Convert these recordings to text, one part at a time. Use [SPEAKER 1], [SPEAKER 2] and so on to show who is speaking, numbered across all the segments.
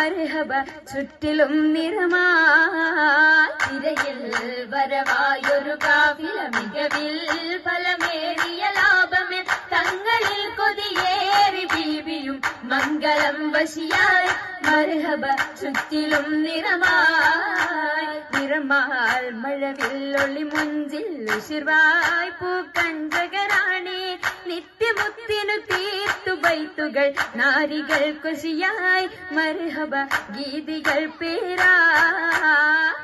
[SPEAKER 1] മരഹബ ചുറ്റിലും നിറമാതിരയിൽ വരവായൊരു കാവില മികവിൽ ഫലമേറിയ ലാഭമേ. തങ്ങളിൽ കൊതിയേറി ബീബിയും മംഗളം വശിയായി. മരഹബ ചുറ്റിലും നിറമായി നിറമാൽ മഴവില്ലൊളി മുഞ്ചിൽ ഉശിർവായി. പൂക്കഞ്ചകരാണി നിത്യമുത്തിനു തീർത്തു ബൈത്തുകൾ നാരികൾ കുശിയായി മർഹബ ഗീതികൾ പേരാ.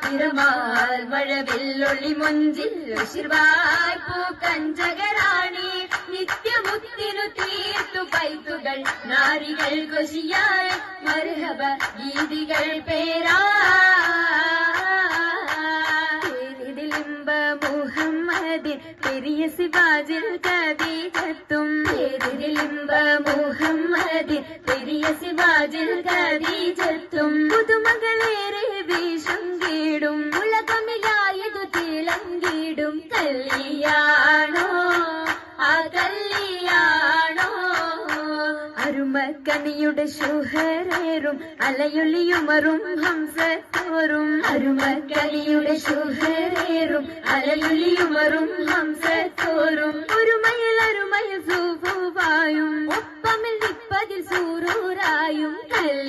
[SPEAKER 1] നിറമാൽ മഴവില്ലൊളി മുഞ്ചിൽ ഉശിർവായി പൂക്കഞ്ചകരാണി നിത്യമുത്തിനു തീർത്തു ബൈത്തുകൾ നാരികൾ കുശിയായി മർഹബ ഗീതികൾ പേരാ. മുഹമ്മദിൻ പെരിയ സിവാജിൽ കത്തും പേരിലിമ്പ മുഹമ്മദിൻ പെരിയ സിവാജിൽ കദീജത്തും പുതുമകളേറെ വേഷം കീടും. അരുമക്കണിയുടെ ശുഹരേറും അലയുളിയുമറും ഹംസത്തോറും. അരുമക്കലിയുടെ ശുഹരേറും അലയുളിയുമറും ഹംസത്തോറും. ഒരു മയിൽ അരുമയിൽ സൂഫുവായും ഒപ്പമിൽ നിപ്പതിൽ സൂറൂരായും. കല്യാണോ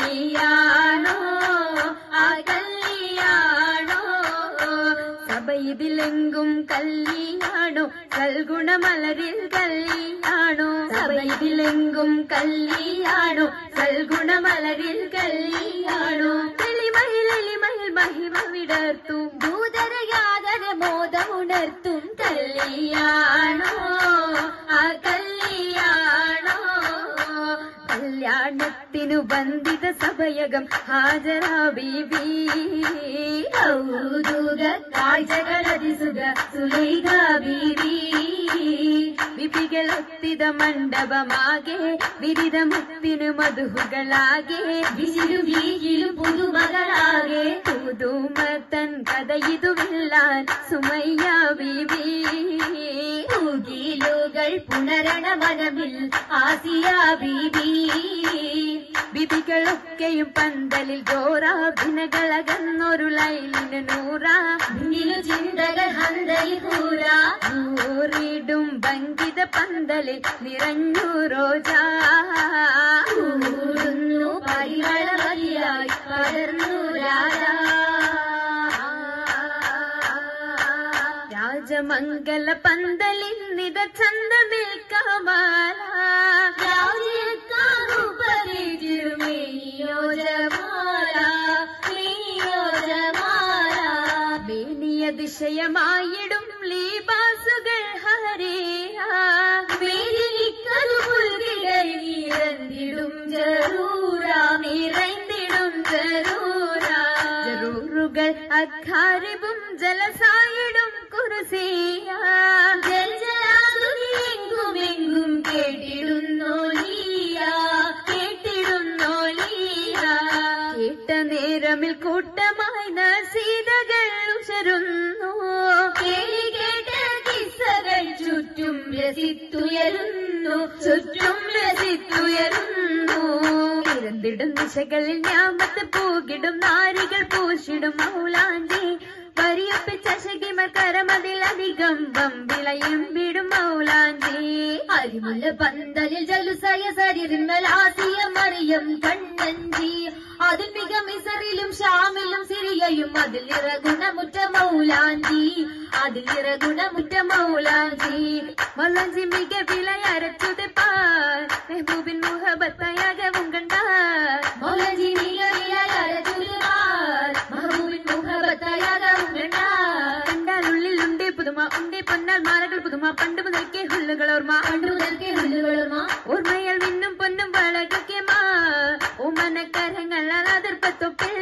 [SPEAKER 1] സഭയിതിലെങ്കും കല്യാണോ സൽഗുണമലരിൽ കല്യാണോ സഭയിലെങ്കും കല്യാണോ സൽഗുണമലരിൽ കല്യാണോ എളിമയിൽ എളിമയിൽ മഹിമ വിടർത്തും. ദൂതരയാതര മോദമുണർത്തും. കല്യാണോ ആ കല്യാണോ കല്യാണത്തിനു ബന്ധിത സഭയകം ഹാജരാ ബീബി കൗതുക കാഴ്ചകളതിസുക സുലൈഖ ബീബി വിപികളൊത്തിത മണ്ഡപമാകെ വിരിതമുത്തിനു മധുഹുകളാകെ വിശിരു വീകിലും പുതുമകളാകെ പുതുമത്തൻ കഥയിതുവില്ലാൻ സുമയ്യ ബീബി ൂകിലുകൾ പുണരണ മനമിൽ ആസിയ ബീബി. ബിബികളൊക്കെയും പന്തലിൽ ഗോറാഭിനകളകന്നൊരു ലൈലിന് നൂറ. മുന്നിലു ചിന്തകൾ ഹന്തയിൽ കൂറ നൂറിടും ഭംഗിത പന്തലിൽ നിറഞ്ഞു റോജാ. രാജമംഗല പന്തലിന്നിത ചന്തമിൽ കമാല വേണിയ ദിശയമായിടും ലീബാസുകൾ ഹരേയാ നിറഞ്ഞിടും ജറൂറാ നിറഞ്ഞിടും ജറൂറാ. ജറൂറുകൾ അഖാരിബും ജലസായിടും കേട്ടിടുന്നോലിയ കേട്ട നേരമിൽ കൂട്ടമായി കേട്ട കിസ്സകൾ ദിശകളിൽ ഞാമത്ത് പൂകിടും നാരികൾ പൂശിടും മൗലാഞ്ചി വരിയൊപ്പിച്ച ശകിമർ കരമതിലധികം വമ്പിളയും വിടും മൗലാഞ്ചി. അരിമുല്ല പന്തലിൽ ജലുസയ സരിമലാസിയ മറിയം കണ്ണഞ്ചി. അതിൽ മിക മിസറിലും ഷാമിലും സിറിയയും അതിൽ ഇറഗുണമുറ്റ മൗലാഞ്ചി. അതിൽ ഇറഗുണമുറ്റ മൗലാഞ്ചി. മൗലാഞ്ചി മിക വിളയരച്ചുതപ്പാർ മെഹബൂബിൻ മുഹബത്തയാകവും வருமா ஒன்றுதற்கு வந்து வருமா உண்மையில் இன்னும் பொண்ணும் வழக்கமா உமன கரங்கள் அதற்ப தொப்பில்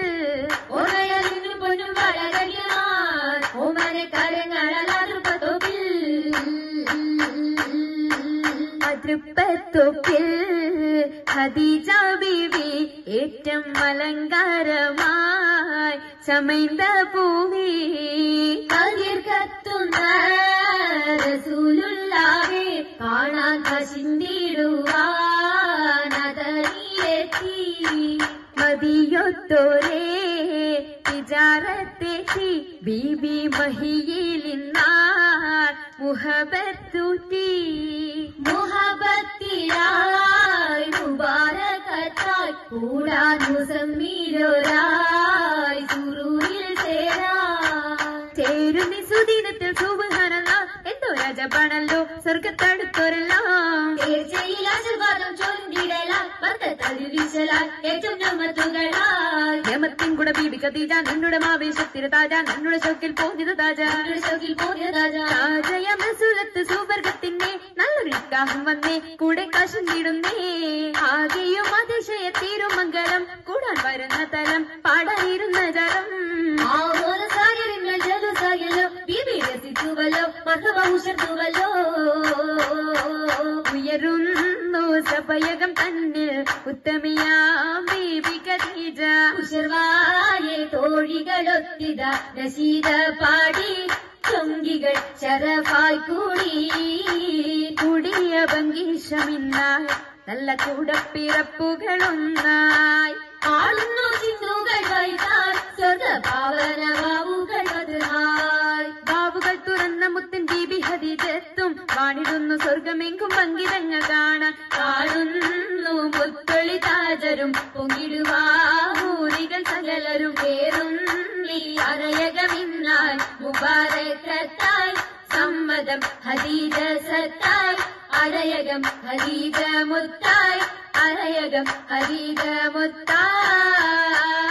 [SPEAKER 1] ഖദീജ ബീവി ഏറ്റം അലങ്കാരമായി ചമൈന്ത പൂവി കതിർ കത്തുന്ന റസൂലുള്ളാവെ കാണാൻ കശിന്തിടുവാൻ അതറിയിലെത്തി. പതിയൊത്തോരേ തിജാറത്തെത്തി ബീബി മഹിയിലിന്നാർ മുഹബത്തൂറ്റി
[SPEAKER 2] കൂടാൻ മുസമ്മീരൊരായി സുറൂരിൽ ചേരാ
[SPEAKER 1] ചേരുന്നി സുദിനത്തിൽ സുബഹാനല്ല എന്തോ രാജപാണല്ലോ സ്വർഗത്തടുത്തൊരെല്ലാം
[SPEAKER 2] ആശീർവാദം ചൊല്ലിടലാൽ പത്തത്തടി വീശലാൽ ഏറ്റവും നമ്മത്തുകളായി
[SPEAKER 1] യമത്തിൻ കൂടെ ബീബി കതീജ നിന്നുടെ മാവേശത്തിൽ താജ നിന്നുടെ ഷോക്കിൽ പോഞ്ഞത് താജ.
[SPEAKER 2] ഷോക്കിൽ പോയതാജ
[SPEAKER 1] താജയമസുലത്ത് സുവർഗത്തിന്റെ നല്ലൊരു ഉത്സാഹം വന്നേ കൂടെ കാശുന്നിടുന്നേ ആകെയും അതിശയ തിരുമംഗലം കൂടാൻ വരുന്ന തലം പാടാനിരുന്ന
[SPEAKER 2] മർഹബ ഉഷർത്തുവല്ലോ
[SPEAKER 1] ഉയരുന്നു സഭയകം തന്നിൽ ഉത്തമിയാം ബീബി കതീജ
[SPEAKER 2] ഉഷർവായെ തോഴികളൊത്തിത നശീത പാടി. ചൊങ്കികൾ ശരഫായി കൂടി.
[SPEAKER 1] കൂടിയ ഭംഗീഷമിന്നായി നല്ല കൂടപ്പിറപ്പുകളൊന്നായി.
[SPEAKER 2] ആളുന്നു ചിന്തുകൾ വൈകാൻ
[SPEAKER 1] ബാബുകൾ തുറന്ന മുത്തൻ ഹദീജത്തും വാണിടുന്നു സ്വർഗമെങ്കും പങ്കിതങ്ങൾ കാണാൻ.
[SPEAKER 2] കാണുന്നു മുത്തൊളി താജരും പൊങ്ങിടുവാഹൂരികൾ സകലരും. പേരും നീ അനയകമിന്നാൽ മുബാരക്കത്തായി സമ്മതം ഹരീത സത്തായി അരയകം ഹരീത മുത്തായി അരയകം ഹരീത മുത്തായി